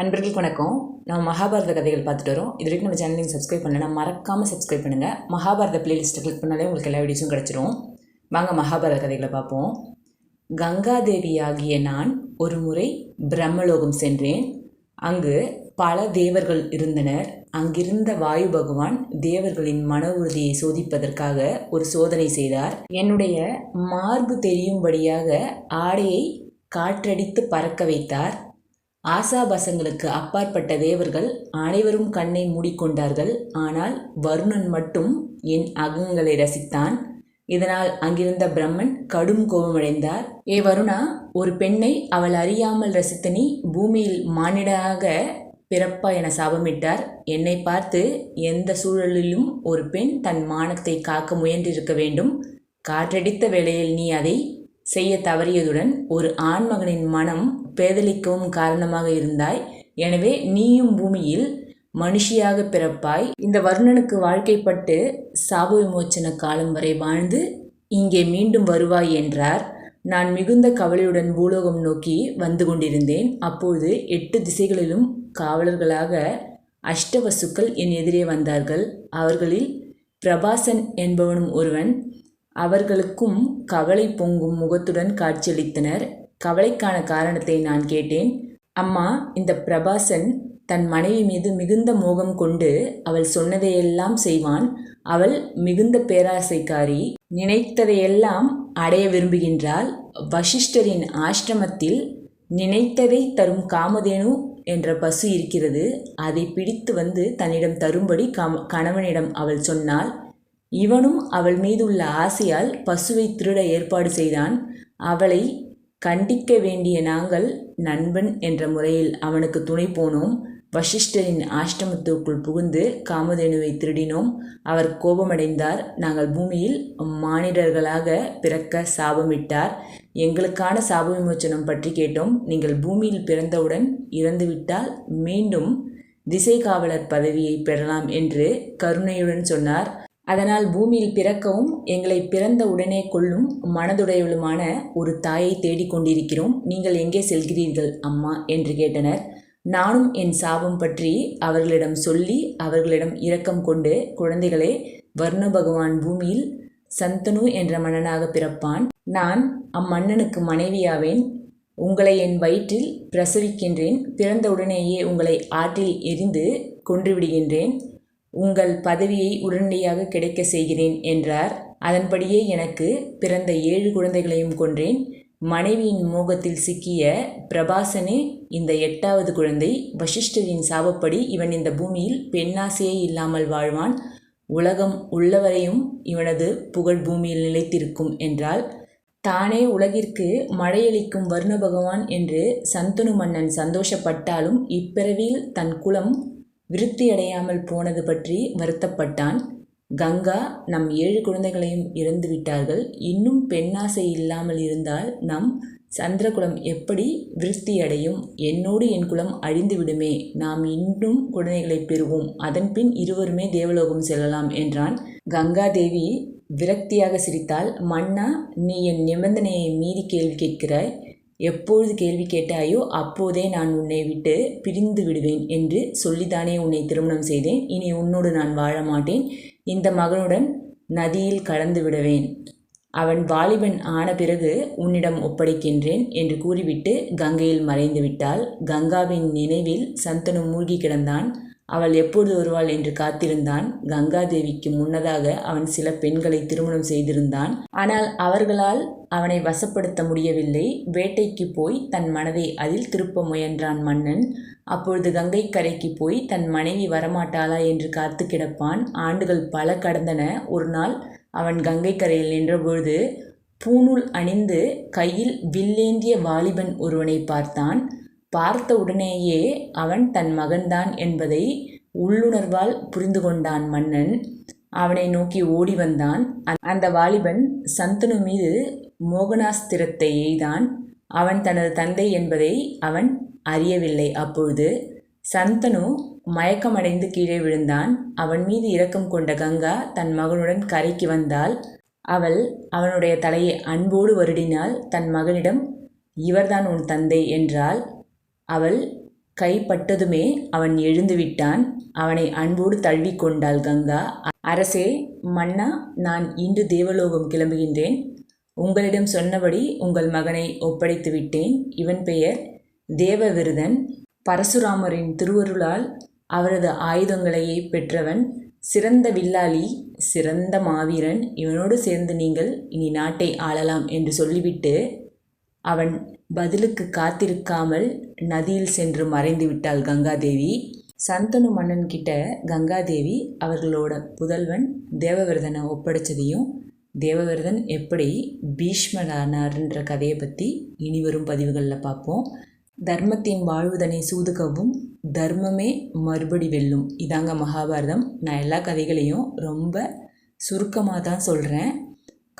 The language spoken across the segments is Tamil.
அன்பர்களுக்கு வணக்கம். நம்ம மகாபாரத கதைகள் பார்த்துட்டு வரோம். இது வரைக்கும் நம்ம சேனலையும் சப்ஸ்கிரைப் பண்ணலைன்னா மறக்காமல் சப்ஸ்கிரைப் பண்ணுங்கள் மகாபாரத பிளேலிஸ்ட்டை கிளிக் பண்ணாலே உங்களுக்கு எல்லா வீடியோஸும் கிடச்சிரும். வாங்க மகாபாரத கதைகளை பார்ப்போம். கங்காதேவியாகிய நான் ஒரு முறை பிரம்மலோகம் சென்றேன். அங்கு பல தேவர்கள் இருந்தனர். அங்கிருந்த வாயு பகவான் தேவர்களின் மன உறுதியை சோதிப்பதற்காக ஒரு சோதனை செய்தார். என்னுடைய மார்பு தெரியும்படியாக ஆடையை காற்றடித்து பறக்க வைத்தார். ஆசாபாசங்களுக்கு அப்பாற்பட்ட தேவர்கள் அனைவரும் கண்ணை மூடிக்கொண்டார்கள். ஆனால் வருணன் மட்டும் என் அகங்களை ரசித்தான். இதனால் அங்கிருந்த பிரம்மன் கடும் கோபமடைந்தார். ஏ வருணா ஒரு பெண்ணை அவள் அறியாமல் ரசித்த நீ பூமியில் மானிடாக பிறப்பா என சாபமிட்டார். என்னை பார்த்து எந்த சூழலிலும் ஒரு பெண் தன் மானத்தை காக்க முயன்றிருக்க வேண்டும். காற்றடித்த வேளையில் நீ அதை செய்ய தவறியதுடன் ஒரு ஆண்மகனின் மனம் பேதலிக்கவும் காரணமாக இருந்தாய். எனவே நீயும் பூமியில் மனுஷியாக பிறப்பாய். இந்த வருணனுக்கு வாழ்க்கைப்பட்டு சாப விமோச்சன காலம் வரை வாழ்ந்து இங்கே மீண்டும் வருவாய் என்றார். நான் மிகுந்த கவலையுடன் பூலோகம் நோக்கி வந்து கொண்டிருந்தேன். அப்பொழுது எட்டு திசைகளிலும் காவலர்களாக அஷ்டவசுக்கள் என் எதிரே வந்தார்கள். அவர்களில் பிரபாசன் என்பவனும் ஒருவன். அவர்களுக்கும் கவலை பொங்கும் முகத்துடன் காட்சியளித்தனர். கவலைக்கான காரணத்தை நான் கேட்டேன். அம்மா இந்த பிரபாசன் தன் மனைவி மீது மிகுந்த மோகம் கொண்டு அவள் சொன்னதையெல்லாம் செய்வான். அவள் மிகுந்த பேராசைக்காரி நினைத்ததையெல்லாம் அடைய விரும்புகின்றாள். வசிஷ்டரின் ஆசிரமத்தில் நினைத்ததை தரும் காமதேனு என்ற பசு இருக்கிறது. அதை பிடித்து வந்து தன்னிடம் தரும்படி காம கணவனிடம் அவள் சொன்னாள். இவனும் அவள் மீதுள்ள ஆசையால் பசுவை திருட ஏற்பாடு செய்தான். அவளை கண்டிக்க வேண்டிய நாங்கள் நண்பன் என்ற முறையில் அவனுக்கு துணை போனோம். வசிஷ்டரின் ஆஷ்டமத்துக்குள் புகுந்து காமதேனுவை திருடினோம். அவர் கோபமடைந்தார். நாங்கள் பூமியில் மானிடர்களாக பிறக்க சாபமிட்டார் எங்களுக்கான சாப விமோச்சனம் பற்றி கேட்டோம். நீங்கள் பூமியில் பிறந்தவுடன் இறந்துவிட்டால் மீண்டும் திசை காவலர் பதவியை பெறலாம் என்று கருணையுடன் சொன்னார். அதனால் பூமியில் பிறக்கவும் எங்களை பிறந்த உடனே கொள்ளும் மனதுடையவளுமான ஒரு தாயை தேடிக்கொண்டிருக்கிறோம் நீங்கள் எங்கே செல்கிறீர்கள் அம்மா? என்று கேட்டனர். நானும் என் சாபம் பற்றி அவர்களிடம் சொல்லி அவர்களிடம் இரக்கம் கொண்டு குழந்தைகளே வர்ண பகவான் பூமியில் சந்தனு என்ற மன்னனாக பிறப்பான். நான் அம்மன்னனுக்கு மனைவியாவேன். உங்களை என் வயிற்றில் பிரசவிக்கின்றேன். பிறந்தவுடனேயே உங்களை ஆற்றில் எரிந்து கொன்றுவிடுகின்றேன். உங்கள் பதவியை உடனடியாக கிடைக்க செய்கிறேன் என்றார். அதன்படியே எனக்கு பிறந்த ஏழு குழந்தைகளையும் கொன்றேன். மனைவியின் மோகத்தில் சிக்கிய பிரபாசனே இந்த எட்டாவது குழந்தை வசிஷ்டரின் சாபப்படி இவன் இந்த பூமியில் பெண்ணாசையே இல்லாமல் வாழ்வான். உலகம் உள்ளவரையும் இவனது புகழ் பூமியில் நிலைத்திருக்கும் என்றால் தானே உலகிற்கு மழையளிக்கும் வருண பகவான் என்று சந்தனு மன்னன் சந்தோஷப்பட்டாலும் இப்பிறவியில் தன் குலம் விருத்தியடையாமல் போனது பற்றி வருத்தப்பட்டான். கங்கா நம் ஏழு குழந்தைகளையும் இறந்து விட்டார்கள். இன்னும் பெண்ணாசை இல்லாமல் இருந்தால் நம் சந்திரகுலம் எப்படி விருத்தியடையும்? என்னோடு என் குலம் அழிந்து விடுமே. நாம் இன்னும் குழந்தைகளை பெறுவோம். அதன்பின் இருவருமே தேவலோகம் செல்லலாம் என்றான். கங்காதேவி விரக்தியாக சிரித்தால் மன்னா நீ என் நிபந்தனையை மீறி கேள்வி கேட்கிறாய். எப்பொழுது கேள்வி கேட்டாயோ அப்போதே நான் உன்னை விட்டு பிரிந்து விடுவேன் என்று சொல்லித்தானே உன்னை திருமணம் செய்தேன். இனி உன்னோடு நான் வாழ மாட்டேன். இந்த மகனுடன் நதியில் கலந்து விடுவேன். அவன் வாலிபன் ஆன பிறகு உன்னிடம் ஒப்படைக்கின்றேன் என்று கூறிவிட்டு கங்கையில் மறைந்து விட்டாள் கங்காவின் நினைவில் சந்தனு மூழ்கி கிடந்தான். அவள் எப்பொழுது வருவாள் என்று காத்திருந்தான். கங்காதேவிக்கு முன்னதாக அவன் சில பெண்களை திருமணம் செய்திருந்தான். ஆனால் அவர்களால் அவனை வசப்படுத்த முடியவில்லை. வேட்டைக்கு போய் தன் மனதை அதில் திருப்ப முயன்றான் மன்னன். அப்பொழுது கங்கை கரைக்கு போய் தன் மனைவி வரமாட்டாளா என்று காத்து கிடப்பான். ஆண்டுகள் பல கடந்தன. ஒரு நாள் அவன் கங்கை கரையில் நின்றபொழுது பூணூல் அணிந்து கையில் வில்லேந்திய வாலிபன் ஒருவனை பார்த்தான். பார்த்த உடனேயே அவன் தன் மகன்தான் என்பதை உள்ளுணர்வால் புரிந்து கொண்டான் மன்னன். அவனை நோக்கி ஓடி வந்தான். அந்த வாலிபன் சந்தனு மீது மோகனாஸ்திரத்தை எய்தான். அவன் தனது தந்தை என்பதை அவன் அறியவில்லை. அப்பொழுது சந்தனு மயக்கமடைந்து கீழே விழுந்தான். அவன் மீது இரக்கம் கொண்ட கங்கா தன் மகனுடன் கரைக்கு வந்தாள். அவள் அவனுடைய தலையை அன்போடு வருடினாள் தன் மகனிடம் இவர்தான் உன் தந்தை என்றாள். அவள் கைப்பட்டதுமே அவன் எழுந்து விட்டான் அவனை அன்போடு தழுவிக்கொண்டாள் கங்கா. அரசே மன்னா நான் இன்று தேவலோகம் கிளம்புகின்றேன். உங்களிடம் சொன்னபடி உங்கள் மகனை ஒப்படைத்து விட்டேன். இவன் பெயர் தேவவிருதன். பரசுராமரின் திருவருளால் அவரது ஆயுதங்களையே பெற்றவன். சிறந்த வில்லாளி சிறந்த மாவீரன். இவனோடு சேர்ந்து நீங்கள் இனி நாட்டை ஆளலாம் என்று சொல்லிவிட்டு அவன் பதிலுக்கு காத்திருக்காமல் நதியில் சென்று மறைந்து விட்டாள் கங்காதேவி. சந்தனு மன்னன் கிட்ட கங்காதேவி அவர்களோட புதல்வன் தேவவிரதனை ஒப்படைச்சதையும் தேவவிரதன் எப்படி பீஷ்மரானார்ன்ற கதையை பற்றி இனி வரும் பதிவுகளில் பார்ப்போம். தர்மத்தின் வாழ்வுதனை சூதுகவும் தர்மமே மறுபடி வெல்லும். இதாங்க மகாபாரதம். நான் எல்லா கதைகளையும் ரொம்ப சுருக்கமாக தான் சொல்கிறேன்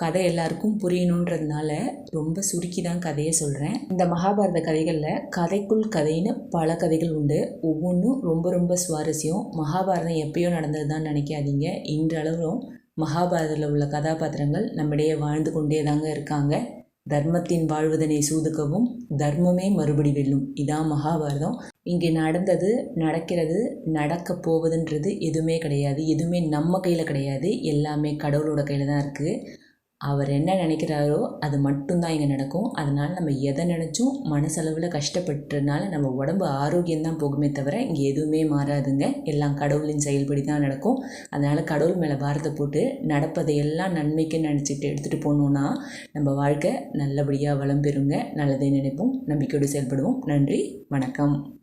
கதை எல்லாருக்கும் புரியணுன்றதுனால ரொம்ப சுருக்கி தான் கதையை சொல்கிறேன் இந்த மகாபாரத கதைகளில் கதைக்குள் கதைன்னு பல கதைகள் உண்டு. ஒவ்வொன்றும் ரொம்ப ரொம்ப சுவாரஸ்யம். மகாபாரதம் எப்பயோ நடந்தது தான் நினைக்காதீங்க. இன்றளவும் மகாபாரதத்தில் உள்ள கதாபாத்திரங்கள் நம்மிடையே வாழ்ந்து கொண்டே தாங்க இருக்காங்க. தர்மத்தின் வாழ்வதனை சூதுக்கவும் தர்மமே மறுபடி வெல்லும். இதான் மகாபாரதம். இங்கே நடந்தது நடக்கிறது நடக்க போவதுன்றது எதுவுமே கிடையாது. எதுவுமே நம்ம கையில் கிடையாது. எல்லாமே கடவுளோட கையில் தான் இருக்குது அவர் என்ன நினைக்கிறாரோ அது மட்டும்தான் இங்கே நடக்கும். அதனால் நம்ம எதை நினச்சும் மனசளவில் கஷ்டப்பட்டுறதுனால நம்ம உடம்பு ஆரோக்கியம்தான் போகுமே தவிர இங்கே எதுவுமே மாறாதுங்க. எல்லாம் கடவுளின் செயல்படி தான் நடக்கும். அதனால் கடவுள் மேலே பாரத்தை போட்டு நடப்பதை எல்லாம் நன்மைக்கு நினச்சிட்டு எடுத்துகிட்டு போனோன்னா நம்ம வாழ்க்கை நல்லபடியாக வளம் பெறுங்க. நல்லதே நினைப்போம். நம்பிக்கையோடு செயல்படுவோம். நன்றி. வணக்கம்.